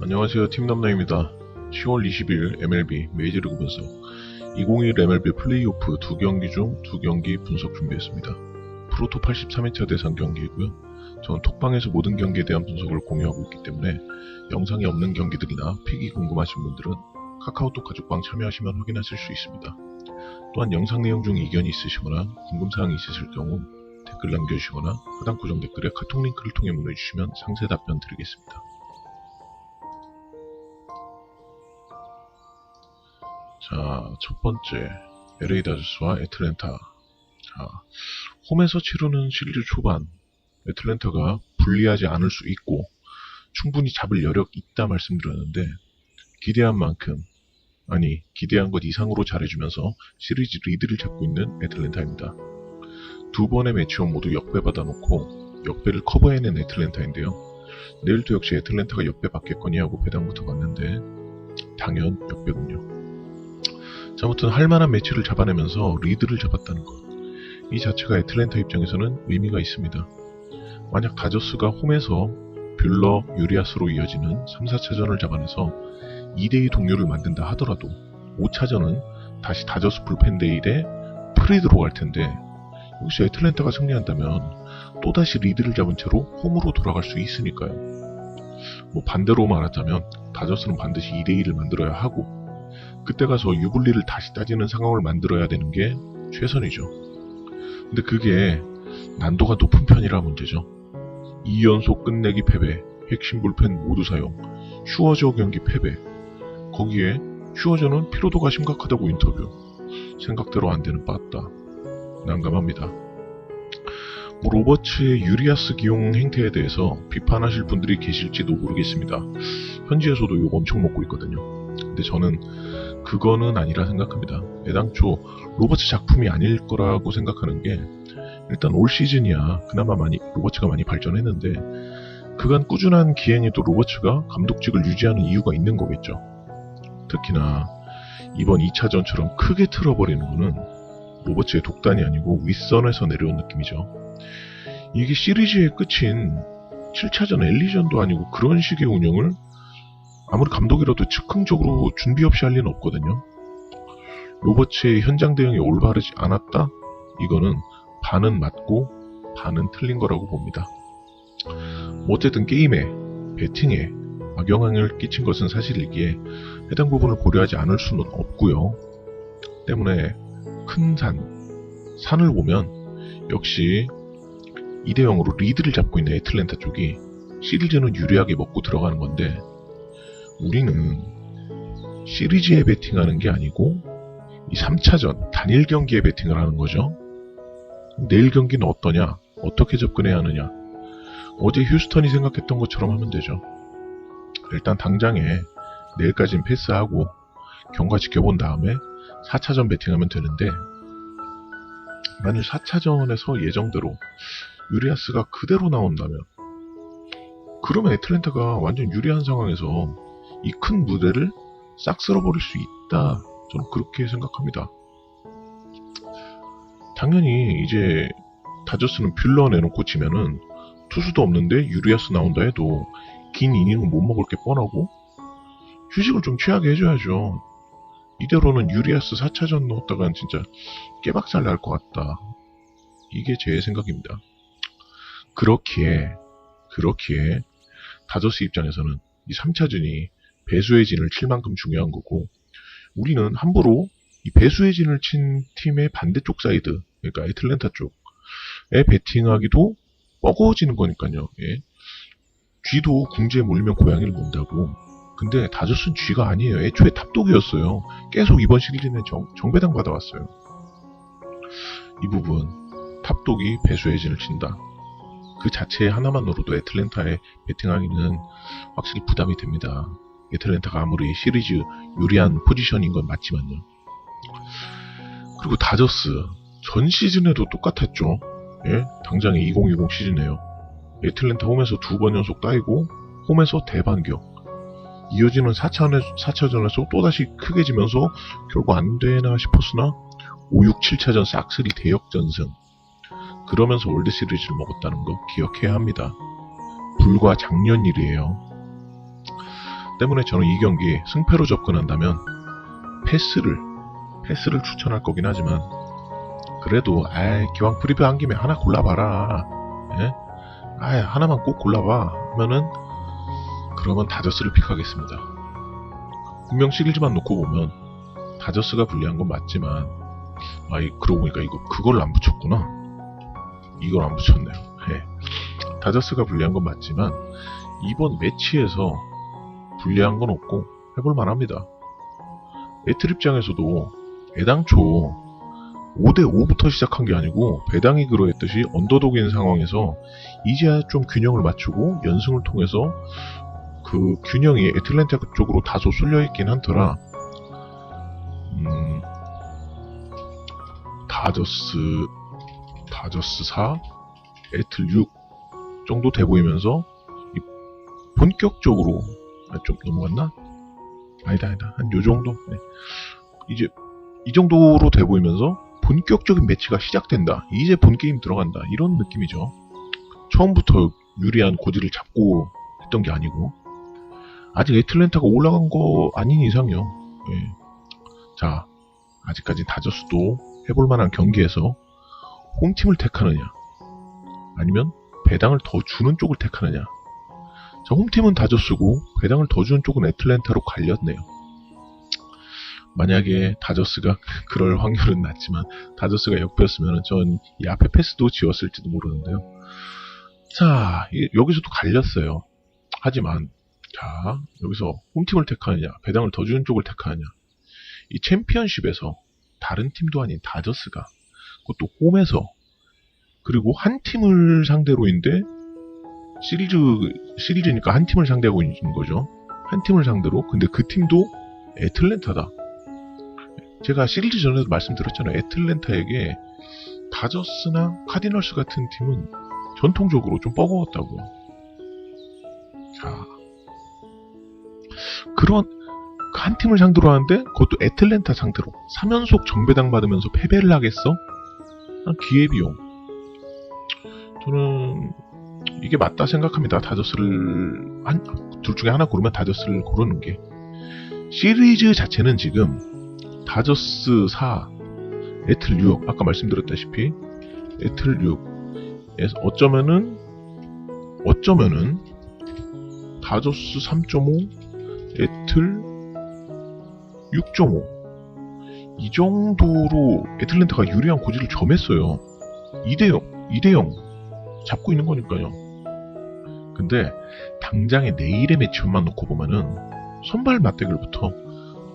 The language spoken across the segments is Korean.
안녕하세요. 팀남나입니다. 10월 20일 MLB 메이저리그 분석 2021 MLB 플레이오프 두 경기 중 두 경기 분석 준비했습니다. 프로토 83회차 대상 경기이고요. 저는 톡방에서 모든 경기에 대한 분석을 공유하고 있기 때문에 영상이 없는 경기들이나 픽이 궁금하신 분들은 카카오톡 가족방 참여하시면 확인하실 수 있습니다. 또한 영상 내용 중 이견이 있으시거나 궁금사항이 있으실 경우 댓글 남겨주시거나 하단 고정 댓글에 카톡 링크를 통해 문의주시면 상세 답변 드리겠습니다. 자, 첫 번째 LA 다저스와 애틀랜타. 자, 홈에서 치르는 시리즈 초반 애틀랜타가 불리하지 않을 수 있고 충분히 잡을 여력 있다 말씀드렸는데 기대한 만큼 아니 기대한 것 이상으로 잘해주면서 시리즈 리드를 잡고 있는 애틀랜타입니다. 두 번의 매치업 모두 역배 받아놓고 역배를 커버해낸 애틀랜타인데요. 내일도 역시 애틀랜타가 역배 받겠거니 하고 배당부터 갔는데 당연 역배군요. 자, 아무튼 할만한 매치를 잡아내면서 리드를 잡았다는 것. 이 자체가 애틀랜타 입장에서는 의미가 있습니다. 만약 다저스가 홈에서 뷰러, 유리아스로 이어지는 3, 4차전을 잡아내서 2대2 동료를 만든다 하더라도 5차전은 다시 다저스 불펜데이 대 프리드로 갈 텐데 혹시 애틀랜타가 승리한다면 또다시 리드를 잡은 채로 홈으로 돌아갈 수 있으니까요. 뭐 반대로 말하자면 다저스는 반드시 2대2를 만들어야 하고 그때 가서 유불리를 다시 따지는 상황을 만들어야 되는 게 최선이죠. 근데 그게 난도가 높은 편이라 문제죠. 2연속 끝내기 패배, 핵심 불펜 모두 사용, 슈어저 경기 패배. 거기에 슈어저는 피로도가 심각하다고 인터뷰. 생각대로 안 되는 빠따. 난감합니다. 뭐 로버츠의 유리아스 기용 행태에 대해서 비판하실 분들이 계실지도 모르겠습니다. 현지에서도 욕 엄청 먹고 있거든요. 근데 저는 그거는 아니라 생각합니다. 애당초 로버츠 작품이 아닐 거라고 생각하는 게 일단 올 시즌이야 그나마 많이 로버츠가 많이 발전했는데 그간 꾸준한 기행에도 로버츠가 감독직을 유지하는 이유가 있는 거겠죠. 특히나 이번 2차전처럼 크게 틀어버리는 거는 로버츠의 독단이 아니고 윗선에서 내려온 느낌이죠. 이게 시리즈의 끝인 7차전 엘리전도 아니고 그런 식의 운영을 아무리 감독이라도 즉흥적으로 준비 없이 할 리는 없거든요. 로버츠의 현장 대응이 올바르지 않았다? 이거는 반은 맞고 반은 틀린 거라고 봅니다. 뭐 어쨌든 게임에, 배팅에 악영향을 끼친 것은 사실이기에 해당 부분을 고려하지 않을 수는 없고요. 때문에 큰 산, 산을 보면 역시 2대 0으로 리드를 잡고 있는 애틀랜타 쪽이 시리즈는 유리하게 먹고 들어가는 건데 우리는 시리즈에 베팅하는 게 아니고 이 3차전 단일 경기에 베팅을 하는 거죠. 내일 경기는 어떠냐? 어떻게 접근해야 하느냐? 어제 휴스턴이 생각했던 것처럼 하면 되죠. 일단 당장에 내일까지는 패스하고 경과 지켜본 다음에 4차전 베팅하면 되는데 만일 4차전에서 예정대로 유리아스가 그대로 나온다면 그러면 애틀랜타가 완전 유리한 상황에서 이 큰 무대를 싹 쓸어버릴 수 있다. 저는 그렇게 생각합니다. 당연히 이제 다저스는 뷰러 내놓고 치면은 투수도 없는데 유리아스 나온다 해도 긴 이닝은 못 먹을 게 뻔하고 휴식을 좀 취하게 해줘야죠. 이대로는 유리아스 4차전 넣었다간 진짜 깨박살 날 것 같다. 이게 제 생각입니다. 그렇기에, 그렇기에 다저스 입장에서는 이 3차전이 배수의 진을 칠 만큼 중요한 거고 우리는 함부로 이 배수의 진을 친 팀의 반대쪽 사이드, 그러니까 애틀랜타 쪽에 베팅하기도 뻐거워지는 거니까요. 예. 쥐도 궁지에 몰리면 고양이를 본다고. 근데 다저스는 쥐가 아니에요. 애초에 탑독이었어요. 계속 이번 시리즈는 정, 정배당 받아왔어요. 이 부분 탑독이 배수의 진을 친다. 그 자체 하나만으로도 애틀랜타에 베팅하기는 확실히 부담이 됩니다. 애틀랜타가 아무리 시리즈 유리한 포지션인 건 맞지만요. 그리고 다저스 전 시즌에도 똑같았죠. 예? 당장에 2020 시즌에요. 애틀랜타 홈에서 두 번 연속 따이고 홈에서 대반격. 이어지는 4차전에, 4차전에서 또다시 크게 지면서 결국 안 되나 싶었으나 5, 6, 7차전 싹쓸이 대역전승. 그러면서 월드 시리즈를 먹었다는 거 기억해야 합니다. 불과 작년 일이에요. 때문에 저는 이 경기 승패로 접근한다면 패스를 패스를 추천할 거긴 하지만 그래도 아이 기왕 프리뷰 한 김에 하나 골라봐라. 예? 아이 하나만 꼭 골라봐. 하면은 그러면 다저스를 픽하겠습니다. 분명 시리즈만 놓고 보면 다저스가 불리한 건 맞지만 아이 그러고 보니까 이거 그걸 안 붙였구나. 이걸 안 붙였네요. 예. 다저스가 불리한 건 맞지만 이번 매치에서 불리한 건 없고 해볼 만 합니다. 애틀 입장에서도 애당초 5대5부터 시작한 게 아니고 배당이 그러했듯이 언더독인 상황에서 이제야 좀 균형을 맞추고 연승을 통해서 그 균형이 애틀랜타 쪽으로 다소 쏠려있긴 한더라. 음, 다저스 다저스 4 애틀 6 정도 돼 보이면서 이 본격적으로 아, 좀 넘어갔나? 아니다 아니다. 한 요 정도? 네. 이제 이 정도로 돼 보이면서 본격적인 매치가 시작된다. 이제 본 게임 들어간다. 이런 느낌이죠. 처음부터 유리한 고지를 잡고 했던 게 아니고. 아직 애틀랜타가 올라간 거 아닌 이상요. 예. 자 아직까지 다저스도 해볼 만한 경기에서 홈팀을 택하느냐? 아니면 배당을 더 주는 쪽을 택하느냐 자, 홈팀은 다저스고 배당을 더 주는 쪽은 애틀랜타로 갈렸네요. 만약에 다저스가 그럴 확률은 낮지만 다저스가 역배였으면 전 이 앞에 패스도 지웠을지도 모르는데요. 자, 이- 여기서도 갈렸어요. 하지만 자, 여기서 홈팀을 택하느냐, 배당을 더 주는 쪽을 택하느냐. 이 챔피언십에서 다른 팀도 아닌 다저스가 그것도 홈에서 그리고 한 팀을 상대로인데 시리즈 시리즈니까 한 팀을 상대하고 있는 거죠. 한 팀을 상대로. 근데 그 팀도 애틀랜타다. 제가 시리즈 전에도 말씀드렸잖아요. 애틀랜타에게 다저스나 카디널스 같은 팀은 전통적으로 좀 뻐거웠다고요. 자, 그런 그한 팀을 상대로 하는데 그것도 애틀랜타 상대로 3연속 정배당 받으면서 패배를 하겠어? 아, 기회비용. 저는 이게 맞다 생각합니다. 다저스를 한, 둘 중에 하나 고르면 다저스를 고르는 게 시리즈 자체는 지금 다저스 4, 애틀 6 아까 말씀드렸다시피 애틀 6에서 어쩌면은 어쩌면은 다저스 3.5, 애틀 6.5 이 정도로 애틀랜타가 유리한 고지를 점했어요. 2대0, 2대0 잡고 있는 거니까요. 근데 당장의 내일의 매치업만 놓고 보면은 선발 맞대결부터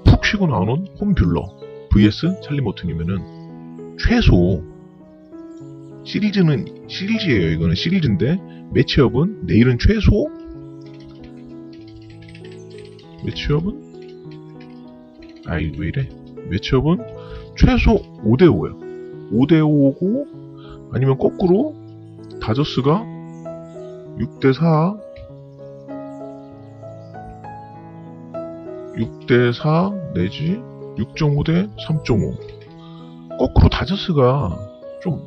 푹 쉬고 나오는 홈뷰러 vs 찰리 모튼이면은 최소 시리즈는 시리즈예요. 이거는 시리즈인데 매치업은 내일은 최소 매치업은 아이 왜 이래? 매치업은 최소 5대5예요. 5대5고 아니면 거꾸로 다저스가 6대4 6대4 내지 6.5대 3.5 거꾸로 다저스가 좀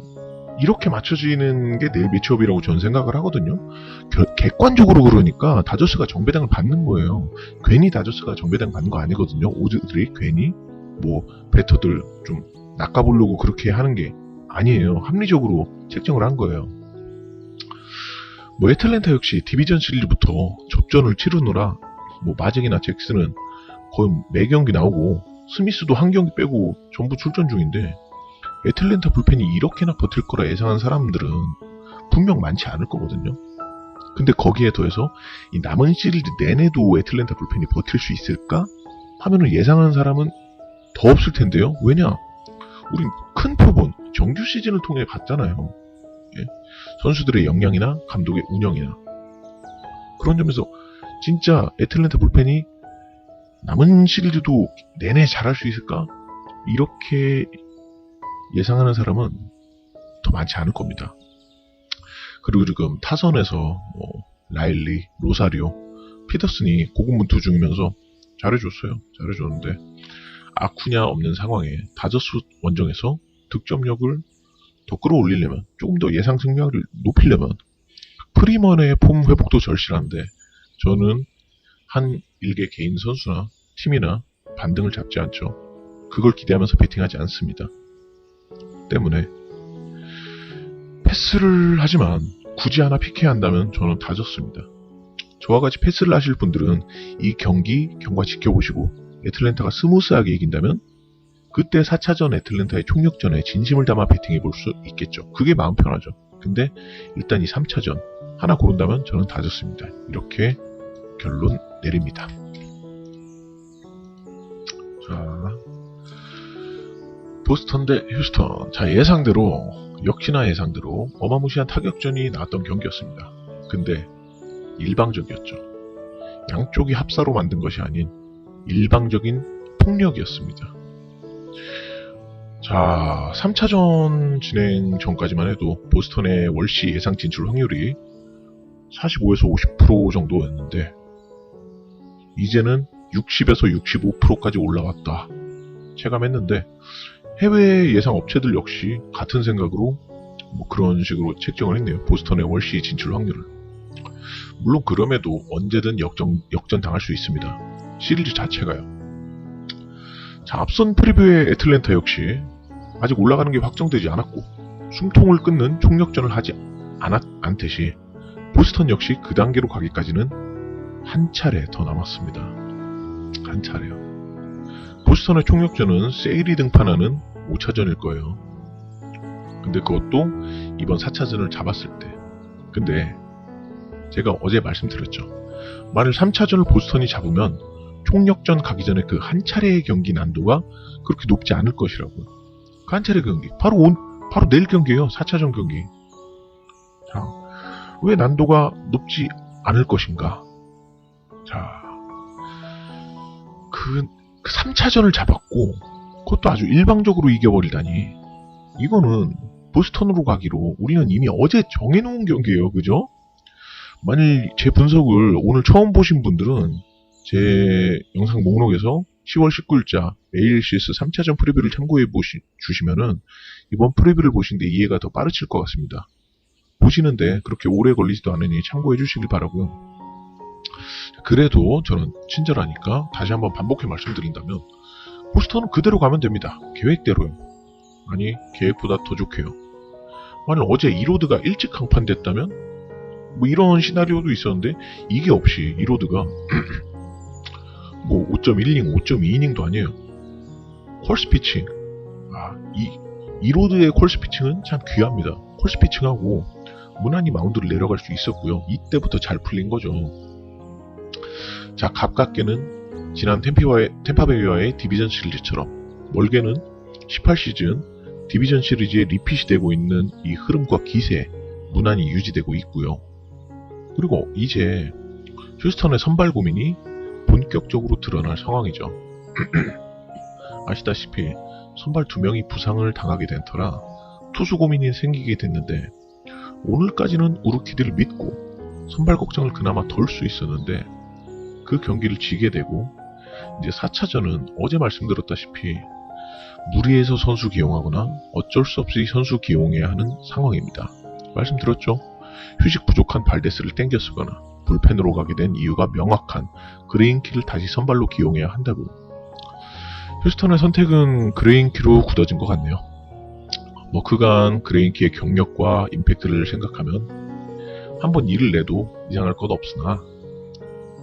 이렇게 맞춰지는 게 내일 매치업이라고 저는 생각을 하거든요. 겨- 객관적으로 그러니까 다저스가 정배당을 받는 거예요. 괜히 다저스가 정배당 받는 거 아니거든요. 오즈들이 괜히 뭐 배터들 좀 낚아보려고 그렇게 하는 게 아니에요. 합리적으로 책정을 한 거예요. 뭐 애틀랜타 역시 디비전 시리즈부터 접전을 치르느라 뭐 마잭이나 잭슨은 거의 매 경기 나오고 스미스도 한 경기 빼고 전부 출전 중인데 애틀랜타 불펜이 이렇게나 버틸 거라 예상한 사람들은 분명 많지 않을 거거든요. 근데 거기에 더해서 이 남은 시리즈 내내도 애틀랜타 불펜이 버틸 수 있을까? 하면은 예상하는 사람은 더 없을 텐데요. 왜냐? 우린 큰 표본 정규 시즌을 통해 봤잖아요. 예? 선수들의 역량이나 감독의 운영이나 그런 점에서 진짜 애틀랜타 불펜이 남은 시리즈도 내내 잘할 수 있을까? 이렇게 예상하는 사람은 더 많지 않을 겁니다. 그리고 지금 타선에서 뭐 라일리, 로사리오, 피더슨이 고군분투 중이면서 잘해줬어요. 잘해줬는데 아쿠냐 없는 상황에 다저스 원정에서 득점력을 더 끌어올리려면 조금 더 예상 승률을 높이려면 프리먼의 폼 회복도 절실한데 저는 한 일개 개인 선수나 팀이나 반등을 잡지 않죠. 그걸 기대하면서 베팅하지 않습니다. 때문에 패스를 하지만 굳이 하나 픽해야 한다면 저는 다졌습니다. 저와 같이 패스를 하실 분들은 이 경기 경과 지켜보시고 애틀랜타가 스무스하게 이긴다면 그때 4차전 애틀랜타의 총력전에 진심을 담아 베팅해 볼 수 있겠죠. 그게 마음 편하죠. 근데 일단 이 3차전 하나 고른다면 저는 다졌습니다. 이렇게 결론 내립니다. 자, 보스턴 대 휴스턴. 자, 예상대로, 역시나 예상대로 어마무시한 타격전이 나왔던 경기였습니다. 근데 일방적이었죠. 양쪽이 합사로 만든 것이 아닌 일방적인 폭력이었습니다. 자, 3차전 진행 전까지만 해도 보스턴의 월시 예상 진출 확률이 45에서 50% 정도였는데 이제는 60에서 65%까지 올라왔다. 체감했는데 해외 예상 업체들 역시 같은 생각으로 뭐 그런 식으로 책정을 했네요. 보스턴의 월시 진출 확률을. 물론 그럼에도 언제든 역전, 역전 당할 수 있습니다. 시리즈 자체가요. 자, 앞선 프리뷰의 애틀랜타 역시 아직 올라가는 게 확정되지 않았고 숨통을 끊는 총력전을 하지 않았, 않듯이 보스턴 역시 그 단계로 가기까지는 한 차례 더 남았습니다. 한 차례요. 보스턴의 총력전은 세일이 등판하는 5차전일 거예요. 근데 그것도 이번 4차전을 잡았을 때. 근데 제가 어제 말씀드렸죠. 만일 3차전을 보스턴이 잡으면 총력전 가기 전에 그 한 차례의 경기 난도가 그렇게 높지 않을 것이라고요. 그한 차례 경기. 바로 온, 바로 내일 경기예요. 4차전 경기. 자, 왜 난도가 높지 않을 것인가? 자, 그, 그 3차전을 잡았고, 그것도 아주 일방적으로 이겨버리다니. 이거는 보스턴으로 가기로 우리는 이미 어제 정해놓은 경기예요. 그죠? 만일 제 분석을 오늘 처음 보신 분들은 제 영상 목록에서 10월 19일자 메일 CS 3차전 프리뷰를 참고해 주시면은 이번 프리뷰를 보시는데 이해가 더 빠르실 것 같습니다. 보시는데 그렇게 오래 걸리지도 않으니 참고해 주시길 바라고요. 그래도 저는 친절하니까 다시 한번 반복해 말씀드린다면 보스턴은 그대로 가면 됩니다. 계획대로요. 아니 계획보다 더 좋게요. 만일 어제 이로드가 일찍 강판됐다면 뭐 이런 시나리오도 있었는데 이게 없이 이로드가 뭐 5.1이닝, 5.2이닝도 아니에요. 콜스 피칭. 아, 이 이로드의 콜스 피칭은 참 귀합니다. 콜스 피칭하고 무난히 마운드를 내려갈 수 있었고요. 이때부터 잘 풀린 거죠. 자, 가깝게는 지난 템피와의, 템파베이와의 디비전 시리즈처럼 멀게는 18시즌 디비전 시리즈에 리핏이 되고 있는 이 흐름과 기세 무난히 유지되고 있고요. 그리고 이제 휴스턴의 선발 고민이 본격적으로 드러날 상황이죠. 아시다시피 선발 두 명이 부상을 당하게 된 터라 투수 고민이 생기게 됐는데 오늘까지는 우루키드를 믿고 선발 걱정을 그나마 덜 수 있었는데 그 경기를 지게 되고 이제 4차전은 어제 말씀드렸다시피 무리해서 선수 기용하거나 어쩔 수 없이 선수 기용해야 하는 상황입니다. 말씀드렸죠? 휴식 부족한 발데스를 땡겨 쓰거나 불펜으로 가게 된 이유가 명확한 그레인키를 다시 선발로 기용해야 한다고. 휴스턴의 선택은 그레인키로 굳어진 것 같네요. 뭐 그간 그레인키의 경력과 임팩트를 생각하면 한번 일을 내도 이상할 것 없으나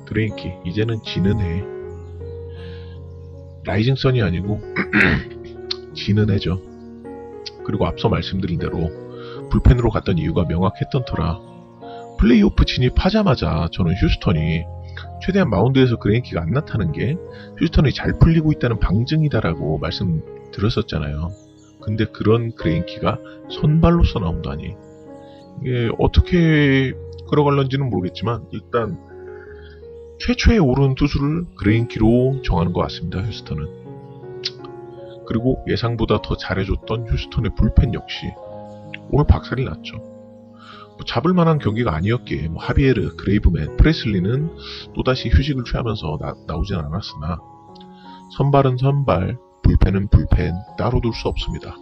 그레인키 이제는 지는 해 라이징 선이 아니고 지는 해죠. 그리고 앞서 말씀드린 대로 불펜으로 갔던 이유가 명확했던 터라 플레이오프 진입하자마자 저는 휴스턴이 최대한 마운드에서 그레인키가 안 나타나는 게 휴스턴이 잘 풀리고 있다는 방증이다라고 말씀드렸었잖아요. 근데 그런 그레인키가 선발로서 나온다니 이게 어떻게 끌어갈런지는 모르겠지만 일단 최초에 오른 투수를 그레인키로 정하는 것 같습니다. 휴스턴은 그리고 예상보다 더 잘해줬던 휴스턴의 불펜 역시 오늘 박살이 났죠. 뭐 잡을 만한 경기가 아니었기에 뭐 하비에르, 그레이브맨, 프레슬리는 또다시 휴식을 취하면서 나, 오진 않았으나 선발은 선발, 불펜은 불펜 따로 둘 수 없습니다.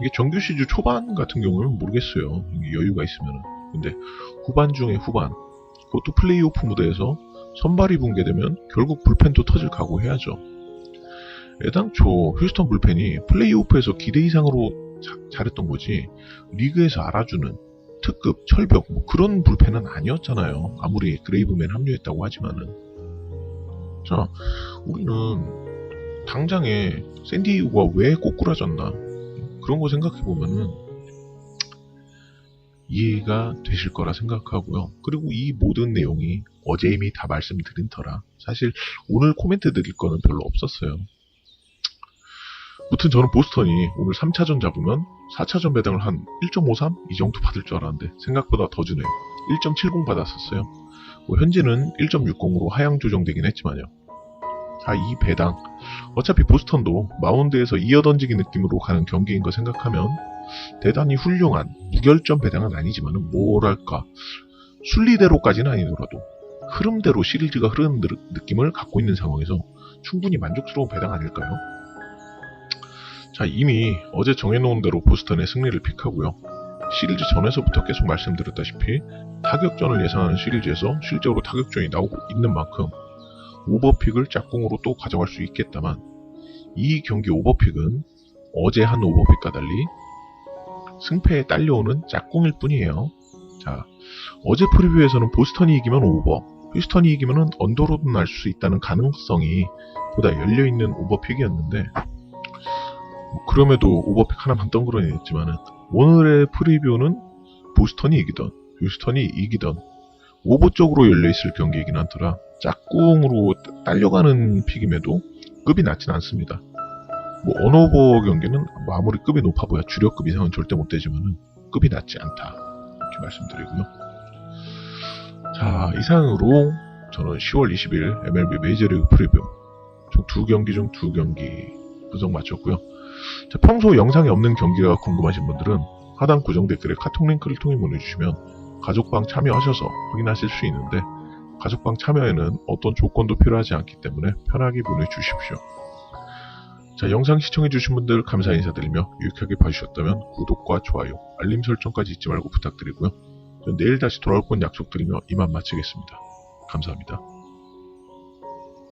이게 정규 시즌 초반 같은 경우는 모르겠어요. 여유가 있으면. 근데 후반 중에 후반, 그것도 플레이오프 무대에서 선발이 붕괴되면 결국 불펜도 터질 각오해야죠. 애당초 휴스턴 불펜이 플레이오프에서 기대 이상으로 자- 잘했던 거지 리그에서 알아주는 특급 철벽 뭐 그런 불펜은 아니었잖아요. 아무리 그레이브맨 합류했다고 하지만은 자 우리는 당장에 샌디에이고가 왜 꼬꾸라졌나 그런 거 생각해 보면은 이해가 되실 거라 생각하고요. 그리고 이 모든 내용이 어제 이미 다 말씀드린 터라 사실 오늘 코멘트 드릴 거는 별로 없었어요. 무튼 저는 보스턴이 오늘 3차전 잡으면 4차전 배당을 한 1.53? 이 정도 받을 줄 알았는데 생각보다 더 주네요. 1.70 받았었어요. 뭐 현재는 1.60으로 하향 조정되긴 했지만요. 아, 이 배당. 어차피 보스턴도 마운드에서 이어 던지기 느낌으로 가는 경기인 거 생각하면 대단히 훌륭한 무결점 배당은 아니지만 은 뭐랄까 순리대로까지는 아니더라도 흐름대로 시리즈가 흐르는 느- 느낌을 갖고 있는 상황에서 충분히 만족스러운 배당 아닐까요? 자, 이미 어제 정해놓은 대로 보스턴의 승리를 픽하고요. 시리즈 전에서부터 계속 말씀드렸다시피 타격전을 예상하는 시리즈에서 실제로 타격전이 나오고 있는 만큼 오버픽을 짝꿍으로 또 가져갈 수 있겠다만 이 경기 오버픽은 어제 한 오버픽과 달리 승패에 딸려오는 짝꿍일 뿐이에요. 자, 어제 프리뷰에서는 보스턴이 이기면 오버, 휴스턴이 이기면 언더로도 날 수 있다는 가능성이 보다 열려있는 오버픽이었는데 뭐 그럼에도 오버픽 하나만 덩그러냈지만은 오늘의 프리뷰는 보스턴이 이기던 휴스턴이 이기던 오버 쪽으로 열려있을 경기이긴 하더라 짝꿍으로 딸려가는 픽임에도 급이 낮진 않습니다. 뭐 언오버 경기는 뭐 아무리 급이 높아 보야 주력급 이상은 절대 못 되지만은 급이 낮지 않다 이렇게 말씀드리고요. 자 이상으로 저는 10월 20일 MLB 메이저리그 프리뷰 총 두 경기 중 두 경기 분석 마쳤고요. 자, 평소 영상에 없는 경기가 궁금하신 분들은 하단 고정 댓글에 카톡 링크를 통해 문의주시면 가족방 참여하셔서 확인하실 수 있는데 가족방 참여에는 어떤 조건도 필요하지 않기 때문에 편하게 문의 주십시오. 자, 영상 시청해주신 분들 감사 인사드리며 유익하게 봐주셨다면 구독과 좋아요, 알림 설정까지 잊지 말고 부탁드리고요. 전 내일 다시 돌아올 건 약속드리며 이만 마치겠습니다. 감사합니다.